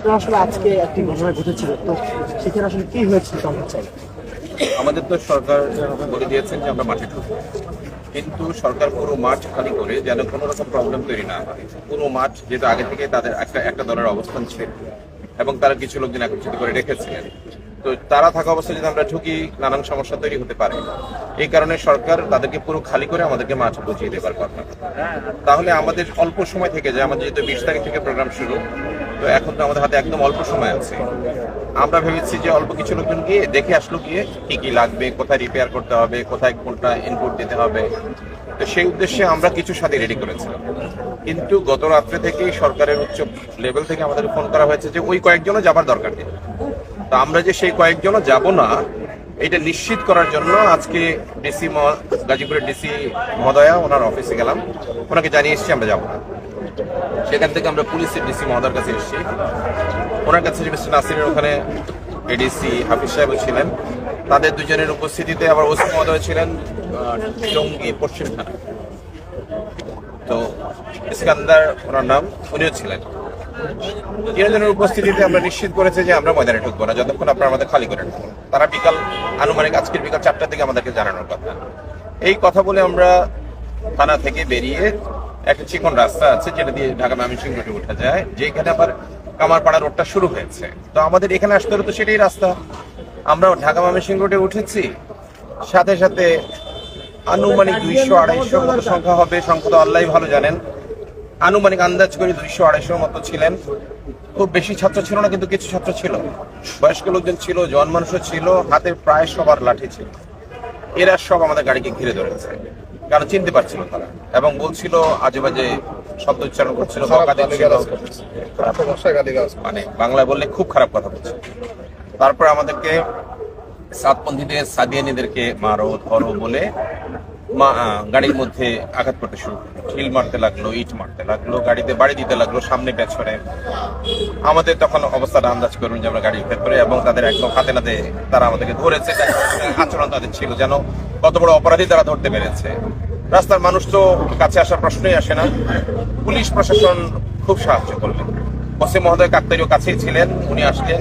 আপনার আসলে আজকে একটি ঘটনা ঘটেছিল, তো সেখানে আসলে কি হয়েছিল চাই আমাদের তো সরকার বলে দিয়েছেন যে আমরা মাঠে ঢুকবো। কিন্তু সরকার পুরো মাঠ খালি করে যেন কোনো রকম প্রবলেম তৈরি না হয়। পুরো মাঠ যেহেতু আগে থেকে তাদের একটা একটা দলের অবস্থান ছিল এবং তারা কিছু লোকজন একত্রিত করে রেখেছিলেন। তো তারা থাকা অবস্থায় যদি আমরা ঢুকি, নানান সমস্যা তৈরি হতে পারে। এই কারণে সরকার তাদেরকে পুরো খালি করে আমাদেরকে মাঠ বুঝিয়ে দেবার কথা। তাহলে আমাদের অল্প সময় থেকে যায় আমাদের যেহেতু বিশ তারিখ থেকে প্রোগ্রাম শুরু তো এখন তো আমাদের হাতে একদম অল্প সময় আছে। আমরা ভেবেছি যে অল্প কিছু লোকজন গিয়ে দেখে আসলো গিয়ে কি কি লাগবে, কোথায় রিপেয়ার করতে হবে, কোথায় কোনটা ইনপুট দিতে হবে। তো সেই উদ্দেশ্যে আমরা কিছু সাথে রেডি করেছিলাম। কিন্তু গত রাত্রে থেকেই সরকারের উচ্চ লেভেল থেকে আমাদের ফোন করা হয়েছে যে ওই কয়েকজনও যাবার দরকার নেই। তো আমরা যে সেই কয়েকজনও যাব না, এটা নিশ্চিত করার জন্য আজকে ডিসি গাজীপুরের ডিসি মহোদয়া, ওনার অফিসে গেলাম। ওনাকে জানিয়ে এসেছি আমরা যাব না। সেখান থেকে আমরা পুলিশের ডিসি মহোদয়ের কাছে এসেছি। ওনার কাছে মিস্টার নাসিরের ওখানে এডিসি হাফিজ সাহেব ছিলেন। তাদের দুজনের উপস্থিতিতে আবার ওসি মহোদয় ছিলেন জঙ্গি, পশ্চিম থানা। তো ইস্কান্দার ওনার নাম, উনিও ছিলেন। তিনজনের উপস্থিতিতে আমরা নিশ্চিত করেছি যে আমরা ময়দানে ঢুকবো না, যতক্ষণ আপনারা আমাদের খালি করে তারা বিকাল আনুমানিক আজকের বিকাল চারটার দিকে আমাদেরকে জানানোর কথা। এই কথা বলে আমরা থানা থেকে বেরিয়ে একটা চিকন রাস্তা আছে যেটা দিয়ে ঢাকা ময়মনসিংহ রোডে উঠা যায়, যেখানে আবার কামারপাড়া রোডটা শুরু হয়েছে। তো আমাদের এখানে আসতে হলে তো সেটাই রাস্তা। আমরা ঢাকা ময়মনসিংহ রোডে উঠেছি। সাথে সাথে আনুমানিক দুইশো আড়াইশো মতো সংখ্যা হবে, সংখ্যা তো আল্লাহ ভালো জানেন। আনুমানিক আন্দাজ করি দুইশো আড়াইশোর মতো ছিলেন। খুব বেশি ছাত্র ছিল না, কিন্তু কিছু ছাত্র ছিল। বয়স্ক লোকজন ছিল জন মানুষও ছিল, হাতে প্রায় সবার লাঠি ছিল। এরা সব আমাদের গাড়িকে ঘিরে ধরেছে। কারণ চিনতে পারছিল তারা? এবং বলছিল আজে বাজে শব্দ উচ্চারণ করছিল মানে বাংলায় বললে খুব খারাপ কথা বলছে। তারপরে আমাদেরকে সাতপন্থীদের সাদিয়ানিদেরকে মারো ধরো বলে মা গাড়ির মধ্যে আঘাত করতে শুরু ঢিল মারতে লাগল, ইট মারতে লাগল, গাড়িতে বাড়ি দিতে লাগল, সামনে পেছনে। আমাদের তখন অবস্থাটা আন্দাজ করুন যে আমরা গাড়ির ভেতরে এবং তাদের একদম হাতে নাতে তারা আমাদেরকে ধরেছে। আচরণ তাদের ছিল যেন কত বড় অপরাধী তারা ধরতে পেরেছে। রাস্তার মানুষ তো কাছে আসার প্রশ্নই আসে না। পুলিশ প্রশাসন খুব সাহায্য করলেন ওসি মহোদয় কাকতারিও কাছেই ছিলেন, উনি আসলেন।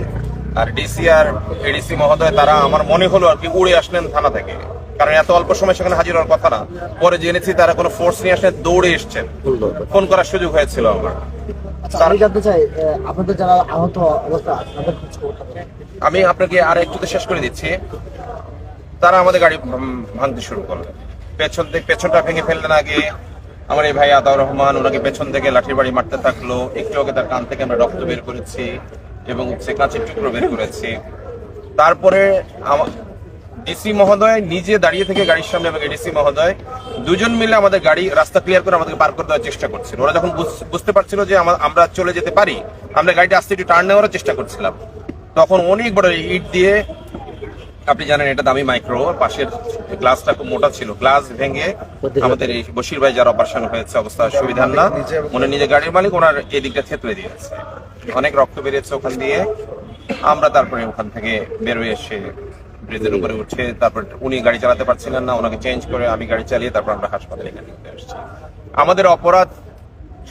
আর ডিসি আর এডিসি মহোদয়, তারা আমার মনে হলো আর কি উড়ে আসলেন থানা থেকে। কারণ এত অল্প সময় সেখানে হাজির হওয়ার কথা না। পরে জেনেছি তারা কোনো ফোর্স নিয়ে আসলে দৌড়ে এসছেন। ফোন করার সুযোগ হয়েছিল আমার। আচ্ছা আমি জানতে চাই আপনাদের যারা আহত অবস্থা? আমি আপনাকে আর একটুতে শেষ করে দিচ্ছি। তারা আমাদের গাড়ি ভাঙতে শুরু করল। পেছন থেকে পেছনটা ভেঙে ফেললেন আগে। আমার এই ভাই আদাউর রহমান ওনাকে পেছন থেকে লাঠির বাড়ি মারতে থাকল। একটু আগে তার কান থেকে আমরা রক্ত বের করেছি এবং হচ্ছে কাঁচের টুকরো বের করেছি। তারপরে ডিসি মহোদয় নিজে দাঁড়িয়ে থেকে গাড়ির সামনে এবং এডিসি মহোদয় দুজন মিলে আমাদের গাড়ি রাস্তা ক্লিয়ার করে আমাদেরকে পার করে দেওয়ার চেষ্টা করছিল। ওরা যখন বুঝতে পারছিল যে আমরা চলে যেতে পারি, আমরা গাড়িটা আস্তে একটু টার্ন নেওয়ার চেষ্টা করছিলাম। তখন অনেক বড় ইট দিয়ে, আপনি জানেন এটা দামি মাইক্রো পাশের গ্লাসটা খুব মোটা ছিল গ্লাস ভেঙে আমাদের এই বশির ভাই যার অপারেশন হয়েছে, অবস্থা সুবিধা না, উনি নিজে গাড়ির মালিক, ওনার এই দিকটা থেতলে দিয়েছে। অনেক রক্ত বেরিয়েছে ওখান দিয়ে, আমরা তারপরে ওখান থেকে বেরোয় এসে ব্রিজের উপরে উঠে তারপর উনি গাড়ি চালাতে পারছিলেন না ওনাকে চেঞ্জ করে আমি গাড়ি চালিয়ে তারপর আমরা হাসপাতালে এখানে নিতে আসছি। আমাদের অপরাধ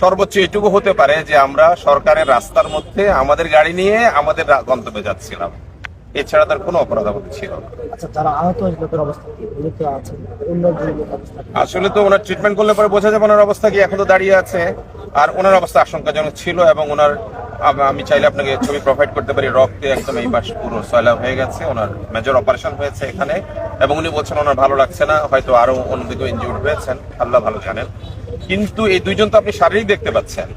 সর্বোচ্চ এটুকু হতে পারে যে আমরা সরকারের রাস্তার মধ্যে আমাদের গাড়ি নিয়ে আমাদের গন্তব্যে যাচ্ছিলাম। এছাড়া তার কোনো অপরাধ আমাদের ছিল না। আচ্ছা? আসলে তো ওনার ট্রিটমেন্ট করলে পরে বোঝা যাবে ওনার অবস্থা কি এখন তো দাঁড়িয়ে আছে। আর ওনার অবস্থা আশঙ্কাজনক ছিল এবং ওনার আম- চাইলে আপনাকে ছবি প্রোভাইড করতে পারি। রক্তে একদম এই পাশ পুরো সয়লা হয়ে গেছে। ওনার মেজর অপারেশন হয়েছে এখানে। এবং উনি বলছেন ওনার ভালো লাগছে না। হয়তো আরও অন্যদিকে ইনজিউর্ড হয়েছেন। আল্লাহ ভালো জানেন। কিন্তু এই দুইজন তো আপনি শারীরিক দেখতে পাচ্ছেন।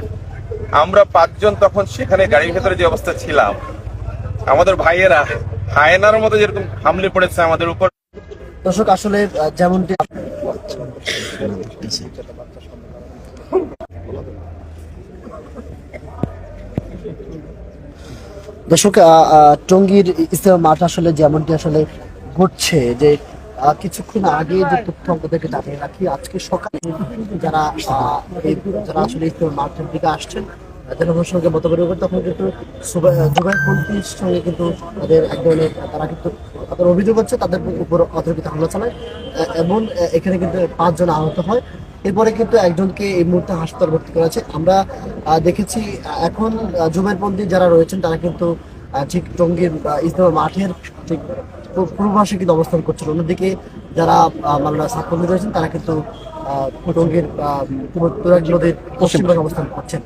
আমরা পাঁচজন তখন সেখানে গাড়ির ভেতরে যে অবস্থা ছিলাম, আমাদের ভাইয়েরা হায়নার মতো যেরকম হামলে পড়েছে আমাদের উপর। দর্শক, আসলে যেমনটি দর্শক টঙ্গীর ইসলাম মাঠ আসলে যেমনটি আসলে ঘটছে যে কিছুক্ষণ আগে যে তথ্য আমাদেরকে জানিয়ে রাখি, আজকে সকালে যারা যারা আসলে ইসলাম মাঠের দিকে আসছেন সঙ্গে কিন্তু তাদের এক ধরনের, তারা কিন্তু তাদের অভিযোগ হচ্ছে, তাদের উপর অতর্কিত হামলা চালায়। এবং এখানে কিন্তু পাঁচজন আহত হয়। এরপরে কিন্তু একজনকে এই মুহূর্তে হাসপাতাল ভর্তি করা আছে আমরা দেখেছি এখন জুমের বন্দী যারা রয়েছেন তারা কিন্তু ঠিক টঙ্গীর ইজতেমা মাঠের ঠিক পূর্বাসে কিন্তু অবস্থান করছিল। অন্যদিকে যারা মামলা সাক্ষী রয়েছেন তারা কিন্তু টঙ্গীর নদীর পশ্চিম অবস্থান করছেন।